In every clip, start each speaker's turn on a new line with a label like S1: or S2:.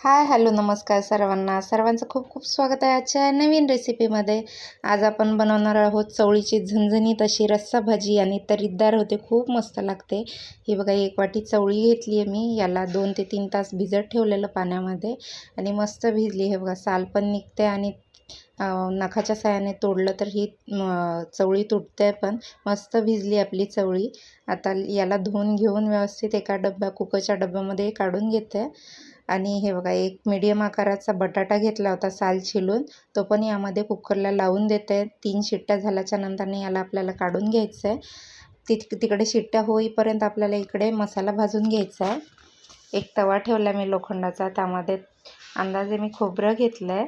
S1: Hi hello नमस्कार सर्वांना. सर्वांचं खूप खूप स्वागत आहे आजच्या नवीन रेसिपीमध्ये. आज आपण बनवणार आहोत चवळीची झणझणीत अशी रस्सा भाजी आणि तरीदार होते खूप मस्त लागते. ही बघा एक वाटी चवळी घेतली आहे मी. याला दोन ते तीन तास भिजत ठेवलेलं पाण्यामध्ये आणि मस्त भिजली. हे बघा साल पण निघते आणि नखाच्या साह्याने तोडलं तर ही चवळी तुटते पण. मस्त भिजली आपली चवळी. आता याला धुवून घेऊन व्यवस्थित एका डब्या कुकरच्या डब्यामध्ये काढून घेते. आणि हे बघा एक मीडियम आकाराचा बटाटा घेतला होता साल छिलून. तो पण यामध्ये कुकरला लावून देते. तीन शिट्ट्या झाल्याच्या नंतरने याला आपल्याला काढून घ्यायचं आहे तिक तिकडे शिट्ट्या होईपर्यंत आपल्याला इकडे मसाला भाजून घ्यायचा आहे एक तवा ठेवला मी लोखंडाचा त्यामध्ये अंदाजे मी खोबरं घेतलं आहे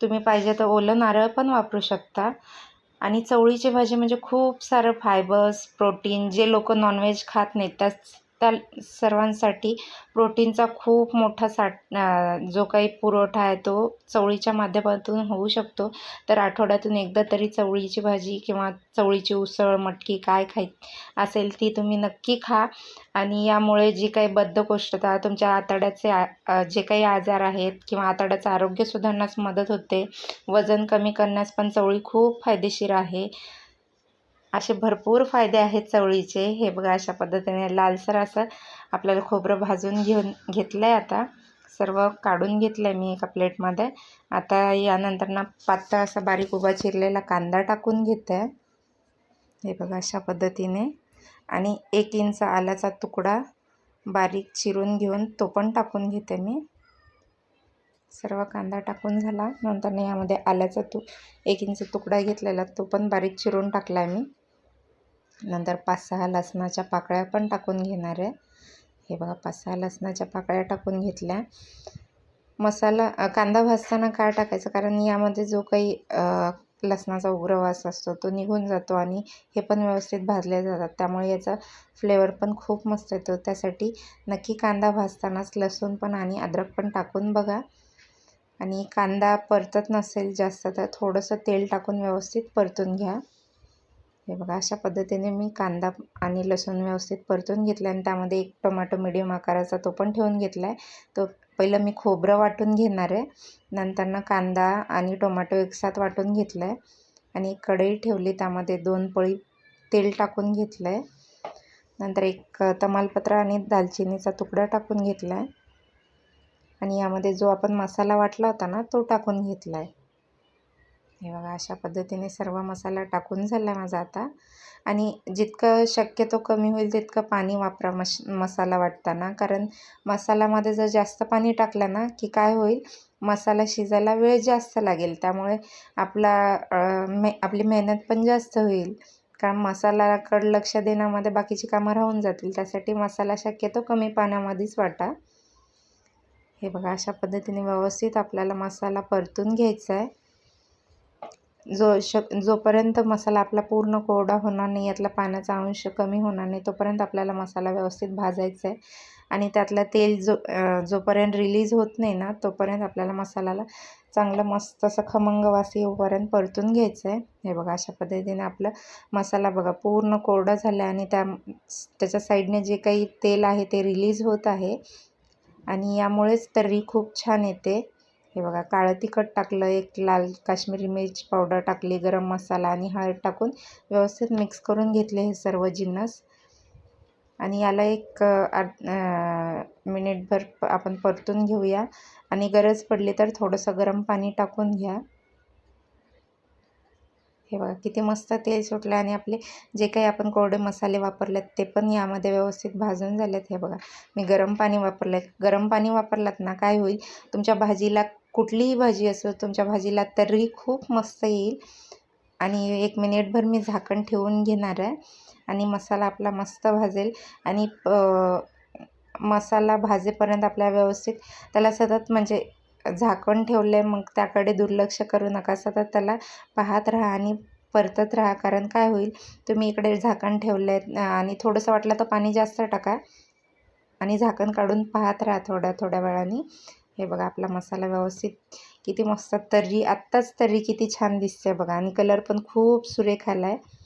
S1: तुम्ही पाहिजे तर ओलं नारळ पण वापरू शकता. आणि चवळीची भाजी म्हणजे खूप सारं फायबर्स प्रोटीन जे लोक नॉनव्हेज खात नाहीत त्याच त्या सर्वांसाठी प्रोटीनचा खूप मोठा साठ जो काही पुरवठा आहे तो चवळीच्या माध्यमातून होऊ शकतो. तर आठवड्यातून एकदा तरी चवळीची भाजी किंवा चवळीची उसळ मटकी काय खाय असेल ती तुम्ही नक्की खा. आणि यामुळे जी काही बद्धकोष्ठता तुमच्या आतड्याचे जे काही आजार आहेत किंवा आतड्याचं आरोग्य सुधारण्यास मदत होते. वजन कमी करण्यास पण चवळी खूप फायदेशीर आहे. असे भरपूर फायदे आहेत चवळीचे. हे बघा अशा पद्धतीने लालसर असं आपल्याला खोबरं भाजून घेऊन घेतलं आहे आता. सर्व काढून घेतलं आहे मी एका प्लेटमध्ये. आता यानंतर ना पातळ असा बारीक उभा चिरलेला कांदा टाकून घेते हे बघा अशा पद्धतीने. आणि एक इंच आल्याचा तुकडा बारीक चिरून घेऊन तो पण टाकून घेते मी. सर्व कांदा टाकून झाला. नंतर यामध्ये आल्याचा तू एक इंच तुकडा घेतलेला तो पण बारीक चिरून टाकला आहे मी. नंतर पाच सहा लसणाच्या पाकळ्या पण टाकून घेणार आहे. हे बघा पाच सहा लसणाच्या पाकळ्या टाकून घेतल्या. मसाला कांदा भाजताना काय टाकायचं? कारण यामध्ये जो काही लसणाचा उग्रवास असतो तो निघून जातो आणि हे पण व्यवस्थित भाजले जातात. त्यामुळे याचा फ्लेवर पण खूप मस्त येतो. त्यासाठी नक्की कांदा भाजतानाच लसूण पण आणि अद्रक पण टाकून बघा. आणि कांदा परतत नसेल जास्त तर थोडंसं तेल टाकून व्यवस्थित परतून घ्या. हे बघा अशा पद्धतीने मी कांदा आणि लसूण व्यवस्थित परतून घेतला आणि त्यामध्ये एक टोमॅटो मिडियम आकाराचा तो पण ठेवून घेतला आहे तो पहिलं मी खोबरं वाटून घेणार आहे. नंतरनं कांदा आणि टोमॅटो एकसाथ वाटून घेतलं आहे आणि कढई ठेवली त्यामध्ये दोन पळी तेल टाकून घेतलं आहे नंतर एक तमालपत्र आणि दालचिनीचा तुकडा टाकून घेतला आहे आणि यामध्ये जो आपण मसाला वाटला होता ना तो टाकून घेतला आहे हे बघा अशा पद्धतीने सर्व मसाला टाकून झाला माझा आता. आणि जितकं शक्यतो कमी होईल तितकं पाणी वापरा मश मसाला वाटताना. कारण मसाल्यामध्ये जर जास्त पाणी टाकलं ना की काय होईल? मसाला शिजायला वेळ जास्त लागेल. त्यामुळे आपला मे आपली मेहनत पण जास्त होईल. कारण मसाल्याकडं लक्ष देण्यामध्ये बाकीची कामं राहून जातील. त्यासाठी मसाला शक्यतो कमी पाण्यामध्येच वाटा. हे बघा अशा पद्धतीने व्यवस्थित आपल्याला मसाला परतून घ्यायचा आहे. जो शक जोपर्यंत मसाला आपला पूर्ण कोरडा होणार नाही यातला पाण्याचा अंश कमी होणार नाही तोपर्यंत आपल्याला मसाला व्यवस्थित भाजायचा आहे. आणि त्यातलं तेल जो जोपर्यंत रिलीज होत नाही ना तोपर्यंत आपल्याला मसाल्याला चांगलं मस्त असं खमंग येऊपर्यंत परतून घ्यायचं आहे. हे बघा अशा पद्धतीने आपलं मसाला बघा पूर्ण कोरडा झाला आणि त्या त्याच्या साईडने जे काही तेल आहे ते रिलीज होत आहे. आणि यामुळेच तर्री खूप छान येते. हे बघा काळं तिखट टाकलं एक लाल काश्मीरी मिर्च पावडर टाकली गरम मसाला आणि हळद टाकून व्यवस्थित मिक्स करून घेतले हे सर्व जिन्नस. आणि याला एक मिनिटभर आपण परतून घेऊया. आणि गरज पडली तर थोडंसं गरम पाणी टाकून घ्या. हे बघा किती मस्त तेल सुटलं आणि आपले जे काही आपण कोरडे मसाले वापरलेत ते पण यामध्ये व्यवस्थित भाजून झालेत. हे बघा मी गरम पाणी वापरलं आहे गरम पाणी वापरलात ना काय होईल? तुमच्या भाजीला कुठलीही भाजी असो तुमच्या भाजीला तर्री खूप मस्त येईल. आणि एक मिनिटभर मी झाकण ठेवून घेणार आहे. आणि मसाला आपला मस्त भाजेल. आणि मसाला भाजेपर्यंत आपल्या व्यवस्थित त्याला सतत म्हणजे झाकण ठेवलं आहे मग त्याकडे दुर्लक्ष करू नका. सतत त्याला पाहत राहा आणि परतत राहा कारण काय होईल तुम्ही इकडे झाकण ठेवलं आहे आणि थोडंसं वाटलं तर पाणी जास्त टाका. आणि झाकण काढून पाहत राहा थोड्या थोड्या वेळाने. हे बघा आपला मसाला व्यवस्थित किती मस्त तर्री आत्ताच तर्री किती छान दिसते बघा. आणि कलर पण खूप सुरेख आला आहे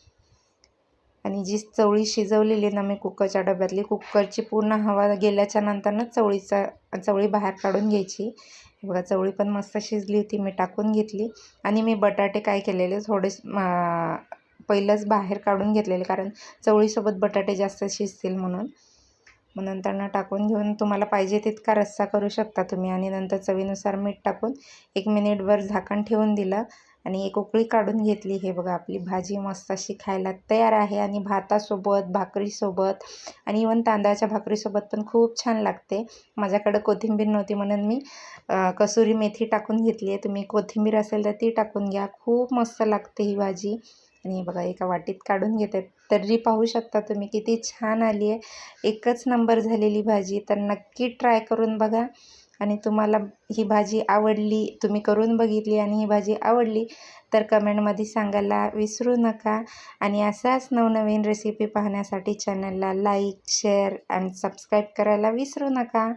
S1: आणि जी चवळी शिजवलेली ना मी कुकरच्या डब्यातली कुकरची पूर्ण हवा गेल्याच्या नंतरच चवळीचा चवळी बाहेर काढून घ्यायची. हे बघा चवळी पण मस्त शिजली होती मी टाकून घेतली. आणि मी बटाटे काय केलेले थोडे पहिलंच बाहेर काढून घेतलेले कारण चवळीसोबत बटाटे जास्त शिजतील म्हणून. मग नंतरनं टाकून घेऊन तुम्हाला पाहिजे तितका रस्सा करू शकता तुम्ही. आणि नंतर चवीनुसार मीठ टाकून एक मिनिटभर झाकण ठेवून दिलं आणि एक उकळी काढून घेतली. हे बघा आपली भाजी मस्त अशी खायला तयार आहे. आणि भातासोबत भाकरीसोबत आणि इवन तांदळाच्या भाकरीसोबत पण खूप छान लागते. माझ्याकडं कोथिंबीर नव्हती म्हणून मी कसुरी मेथी टाकून घेतली आहे. तुम्ही कोथिंबीर असेल तर ती टाकून घ्या. खूप मस्त लागते ही भाजी. आणि बघा एका वाटीत काढून घेते तर्री पाहू शकता तुम्ही किती छान आली आहे. एकच नंबर झालेली भाजी. तर नक्की ट्राय करून बघा. आणि तुम्हाला ही भाजी आवडली तुम्ही करून बघितली आणि ही भाजी आवडली तर कमेंटमध्ये सांगायला विसरू नका. आणि असाच नवनवीन रेसिपी पाहण्यासाठी चॅनलला लाईक शेअर आणि सबस्क्राईब करायला विसरू नका.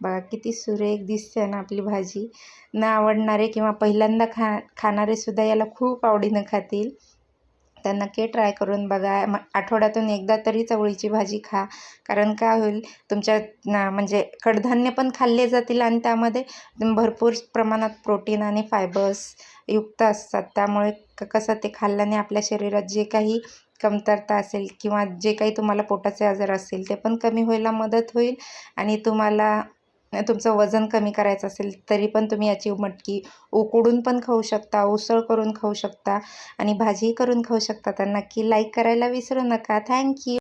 S1: बघा किती सुरेख दिसते ना आपली भाजी. न आवडणारे किंवा पहिल्यांदा खा खाणारेसुद्धा याला खूप आवडीनं खातील. तर नक्की ट्राय करून बघा. मग आठवड्यातून एकदा तरी चवळीची भाजी खा. कारण काय होईल तुमच्या म्हणजे कडधान्य पण खाल्ले जातील आणि त्यामध्ये भरपूर प्रमाणात प्रोटीन आणि फायबर्स युक्त असतात. त्यामुळे कसं ते खाल्ल्याने आपल्या शरीरात जे काही कमतरता असेल किंवा जे काही तुम्हाला पोटाचे आजार असतील ते पण कमी व्हायला मदत होईल आणि तुम्हाला तुमचं वजन कमी करायचं असेल तरी पण तुम्ही याची मटकी उकडून पण खाऊ शकता उसळ करून खाऊ शकता आणि भाजी करून खाऊ शकता. तर नक्की लाईक करायला विसरू नका. थँक्यू